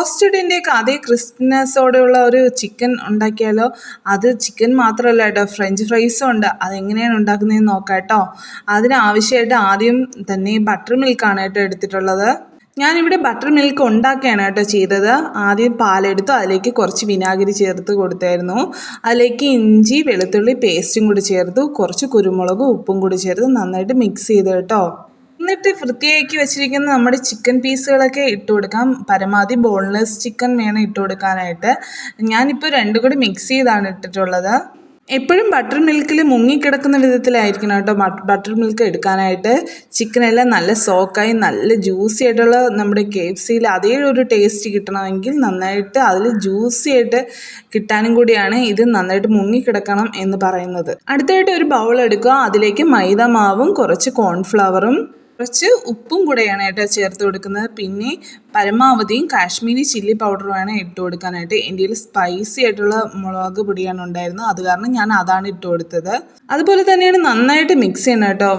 ബ്രോസ്റ്റഡിന്റെയൊക്കെ അതേ ക്രിസ്പിനെസ്സോടെയുള്ള ഒരു ചിക്കൻ ഉണ്ടാക്കിയാലോ? അത് ചിക്കൻ മാത്രമല്ല കേട്ടോ. ഫ്രഞ്ച് ഫ്രൈസും ഉണ്ട്. അതെങ്ങനെയാണ് ഉണ്ടാക്കുന്നതെന്ന് നോക്കാം കേട്ടോ. അതിനാവശ്യമായിട്ട് ആദ്യം തന്നെ ബട്ടർ മിൽക്കാണ് കേട്ടോ എടുത്തിട്ടുള്ളത്. ഞാനിവിടെ ബട്ടർ മിൽക്ക് ഉണ്ടാക്കുകയാണ് കേട്ടോ ചെയ്തത്. ആദ്യം പാലെടുത്തു അതിലേക്ക് കുറച്ച് വിനാഗിരി ചേർത്ത് കൊടുത്തായിരുന്നു. അതിലേക്ക് ഇഞ്ചി വെളുത്തുള്ളി പേസ്റ്റും കൂടി ചേർത്തു. കുറച്ച് കുരുമുളകും ഉപ്പും കൂടി ചേർത്ത് നന്നായിട്ട് മിക്സ് ചെയ്ത് കേട്ടോ. എന്നിട്ട് വൃത്തിയാക്കി വെച്ചിരിക്കുന്ന നമ്മുടെ ചിക്കൻ പീസുകളൊക്കെ ഇട്ട് കൊടുക്കാം. പരമാവധി ബോൺലെസ് ചിക്കൻ വേണം ഇട്ട് കൊടുക്കാനായിട്ട്. ഞാനിപ്പോൾ രണ്ടും കൂടി മിക്സ് ചെയ്താണ് ഇട്ടിട്ടുള്ളത്. എപ്പോഴും ബട്ടർ മിൽക്കിൽ മുങ്ങിക്കിടക്കുന്ന വിധത്തിലായിരിക്കണം കേട്ടോ ബട്ടർ മിൽക്ക് എടുക്കാനായിട്ട്. ചിക്കനെല്ലാം നല്ല സോക്കായി നല്ല ജ്യൂസി ആയിട്ടുള്ള നമ്മുടെ കെ എഫ് സിയിൽ അതേ ഒരു ടേസ്റ്റ് കിട്ടണമെങ്കിൽ നന്നായിട്ട് അതിൽ ജ്യൂസി ആയിട്ട് കിട്ടാനും കൂടിയാണ് ഇത് നന്നായിട്ട് മുങ്ങിക്കിടക്കണം എന്ന് പറയുന്നത്. അടുത്തായിട്ട് ഒരു ബൗൾ എടുക്കുക. അതിലേക്ക് മൈദ മാവും കുറച്ച് കോൺഫ്ലവറും കുറച്ച് ഉപ്പും കൂടെയാണ് കേട്ടോ ചേർത്ത് കൊടുക്കുന്നത്. പിന്നെ പരമാവധിയും കാശ്മീരി ചില്ലി പൗഡറുമാണ് ഇട്ട് കൊടുക്കാനായിട്ട് എന്റെ കയ്യിൽ സ്പൈസി ആയിട്ടുള്ള മുളക് പൊടിയാണ് ഉണ്ടായിരുന്നത്. അത് കാരണം ഞാൻ അതാണ് ഇട്ട് കൊടുത്തത്. അതുപോലെ തന്നെയാണ് നന്നായിട്ട് മിക്സ് ചെയ്യണം കേട്ടോ.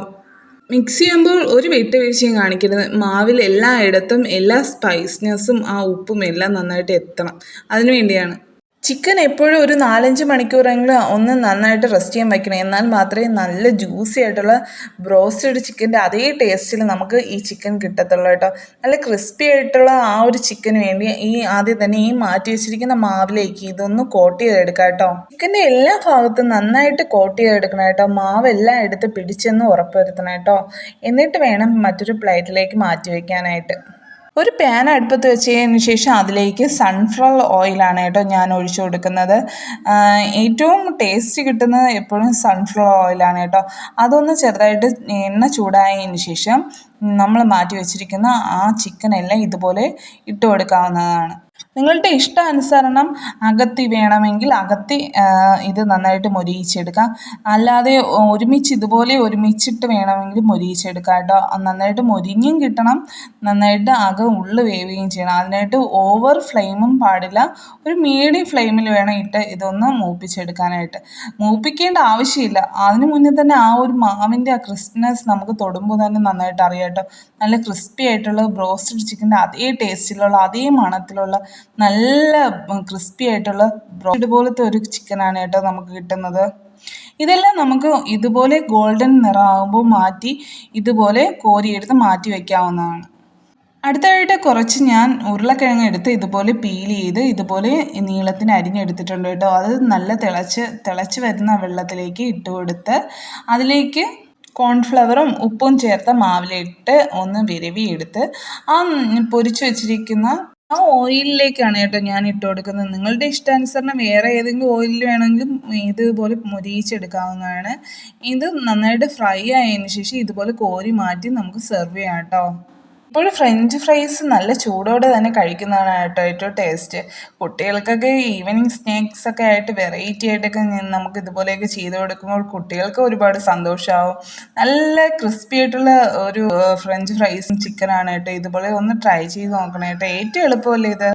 മിക്സ് ചെയ്യുമ്പോൾ ഒരു വിട്ടുവീഴ്ചയും കാണിക്കരുത്. മാവിൽ എല്ലായിടത്തും എല്ലാ സ്പൈസ്നെസ്സും ആ ഉപ്പും എല്ലാം നന്നായിട്ട് എത്തണം. അതിനു വേണ്ടിയാണ്. ചിക്കൻ എപ്പോഴും ഒരു നാലഞ്ച് മണിക്കൂറെങ്കിലും ഒന്ന് നന്നായിട്ട് റെസ്റ്റ് ചെയ്യാൻ വയ്ക്കണം എന്നാൽ മാത്രമേ നല്ല ജ്യൂസി ആയിട്ടുള്ള ബ്രോസ്റ്റഡ് ചിക്കന്റെ അതേ ടേസ്റ്റിൽ നമുക്ക് ഈ ചിക്കൻ കിട്ടത്തുള്ളൂ കേട്ടോ. നല്ല ക്രിസ്പി ആയിട്ടുള്ള ആ ഒരു ചിക്കന് വേണ്ടി ഈ ആദ്യം തന്നെ ഈ മാറ്റി വെച്ചിരിക്കുന്ന മാവിലേക്ക് ഇതൊന്ന് കോട്ട് ചെയ്തെടുക്കാം കേട്ടോ. ചിക്കന്റെ എല്ലാ ഭാഗത്തും നന്നായിട്ട് കോട്ട് ചെയ്തെടുക്കണം കേട്ടോ. മാവ് എല്ലാം എടുത്ത് പിടിച്ചെന്ന് ഉറപ്പുവരുത്തണം കേട്ടോ. എന്നിട്ട് വേണം മറ്റൊരു പ്ലേറ്റിലേക്ക് മാറ്റി വയ്ക്കാനായിട്ട് ഒരു പാൻ അടുപ്പത്ത് വെച്ചതിന് ശേഷം അതിലേക്ക് സൺഫ്ലവർ ഓയിലാണ് കേട്ടോ ഞാൻ ഒഴിച്ചു കൊടുക്കുന്നത്. ഏറ്റവും ടേസ്റ്റ് കിട്ടുന്നത് എപ്പോഴും സൺഫ്ലവർ ഓയിലാണ് കേട്ടോ. അതൊന്ന് ചെറുതായിട്ട് എണ്ണ ചൂടായതിന് ശേഷം നമ്മൾ മാറ്റി വെച്ചിരിക്കുന്ന ആ ചിക്കൻ എല്ലാം ഇതുപോലെ ഇട്ട് കൊടുക്കാവുന്നതാണ്. നിങ്ങളുടെ ഇഷ്ടാനുസരണം അകത്തി വേണമെങ്കിൽ അകത്തി ഇത് നന്നായിട്ട് മൊരിയിച്ചെടുക്കാം. അല്ലാതെ ഒരുമിച്ച് ഇതുപോലെ ഒരുമിച്ചിട്ട് വേണമെങ്കിൽ മൊരിയിച്ചെടുക്കാം കേട്ടോ. നന്നായിട്ട് മൊരിഞ്ഞും കിട്ടണം. നന്നായിട്ട് അകം ഉള്ളു വേവുകയും ചെയ്യണം. അതിനായിട്ട് ഓവർ ഫ്ലെയിമും പാടില്ല. ഒരു മീഡിയം ഫ്ലെയിമിൽ വേണം ഇട്ട് ഇതൊന്ന് മൂപ്പിച്ചെടുക്കാനായിട്ട്. മൂപ്പിക്കേണ്ട ആവശ്യമില്ല. അതിന് മുന്നേ തന്നെ ആ ഒരു മാവിന്റെ ആ ക്രിസ്പിനെസ് നമുക്ക് തൊടുമ്പോൾ തന്നെ നന്നായിട്ട് അറിയാം കേട്ടോ. നല്ല ക്രിസ്പി ആയിട്ടുള്ള ബ്രോസ്റ്റഡ് ചിക്കന്റെ അതേ ടേസ്റ്റിലുള്ള അതേ മണത്തിലുള്ള നല്ല ക്രിസ്പി ആയിട്ടുള്ള ബ്രോഡ് പോലത്തെ ഒരു ചിക്കനാണ് കേട്ടോ നമുക്ക് കിട്ടുന്നത്. ഇതെല്ലാം നമുക്ക് ഇതുപോലെ ഗോൾഡൻ നിറമാകുമ്പോൾ മാറ്റി ഇതുപോലെ കോരിയെടുത്ത് മാറ്റി വയ്ക്കാവുന്നതാണ് അടുത്തായിട്ട് കുറച്ച് ഞാൻ ഉരുളക്കിഴങ്ങ് എടുത്ത് ഇതുപോലെ പീൽ ചെയ്ത് ഇതുപോലെ നീളത്തിന് അരിഞ്ഞെടുത്തിട്ടുണ്ട് കേട്ടോ. അത് നല്ല തിളച്ച് തിളച്ച് വരുന്ന വെള്ളത്തിലേക്ക് ഇട്ട് കൊടുത്ത് അതിലേക്ക് കോൺഫ്ലവറും ഉപ്പും ചേർത്ത മാവിലിട്ട് ഒന്ന് വിരവിയെടുത്ത് ആ പൊരിച്ച് വെച്ചിരിക്കുന്ന ആ ഓയിലിലേക്കാണ് കേട്ടോ ഞാൻ ഇട്ട് കൊടുക്കുന്നത്. നിങ്ങളുടെ ഇഷ്ടാനുസരണം വേറെ ഏതെങ്കിലും ഓയിലിൽ വേണമെങ്കിലും ഇതുപോലെ മൊരിയിച്ചെടുക്കാവുന്നതാണ്. ഇത് നന്നായിട്ട് ഫ്രൈ ആയതിന് ശേഷം ഇതുപോലെ കോരി മാറ്റി നമുക്ക് സെർവ് ചെയ്യാം കേട്ടോ. ഇപ്പോൾ ഫ്രഞ്ച് ഫ്രൈസ് നല്ല ചൂടോടെ തന്നെ കഴിക്കുന്നതാണ് കേട്ടോ ഏറ്റവും ടേസ്റ്റ് കുട്ടികൾക്കൊക്കെ ഈവനിങ് സ്നാക്സ് ഒക്കെ ആയിട്ട് വെറൈറ്റി ആയിട്ടൊക്കെ നമുക്ക് ഇതുപോലെയൊക്കെ ചെയ്ത് കൊടുക്കുമ്പോൾ കുട്ടികൾക്ക് ഒരുപാട് സന്തോഷമാവും നല്ല ക്രിസ്പി ആയിട്ടുള്ള ഒരു ഫ്രഞ്ച് ഫ്രൈസും ചിക്കനാണ് കേട്ടോ. ഇതുപോലെ ഒന്ന് ട്രൈ ചെയ്ത് നോക്കണം ഏറ്റവും എളുപ്പമല്ലേ ഇത്?